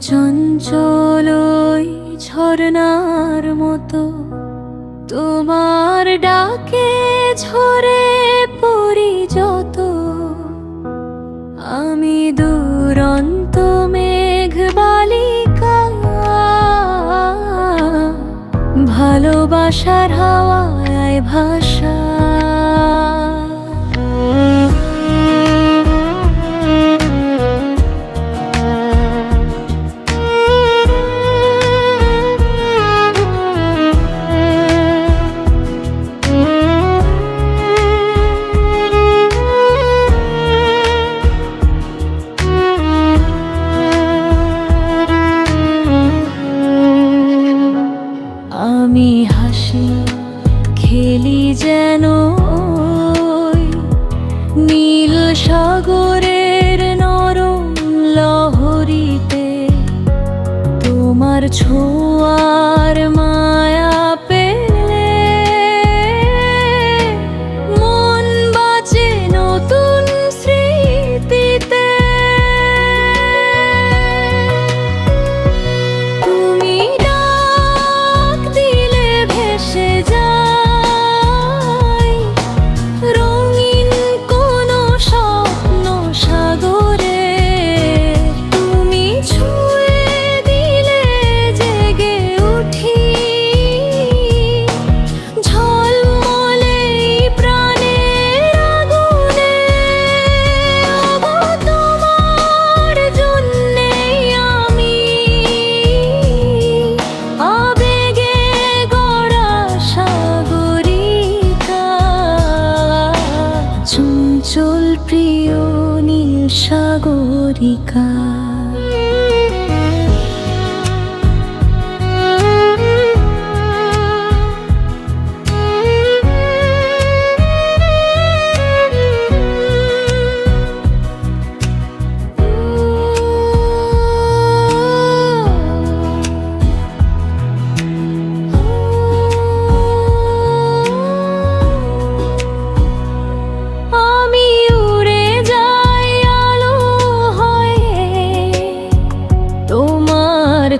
চঞ্চল ঝরনার মতো। তোমার ডাকে ঝরে পড়ি যত। আমি দুরন্ত মেঘ বালিকা। ভালোবাসার হাওয়ায় ভাষা ছোঁয়ার মা সাগরিকা।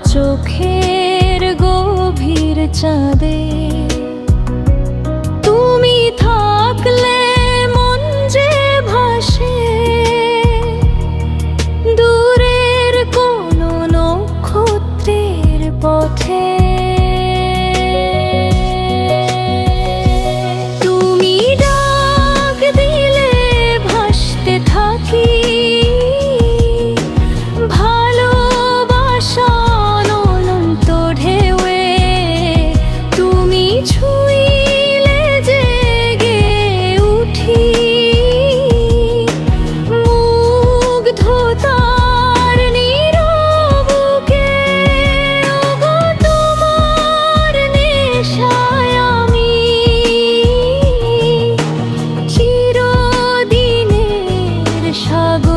চোখের গভীর চাঁদের সাগর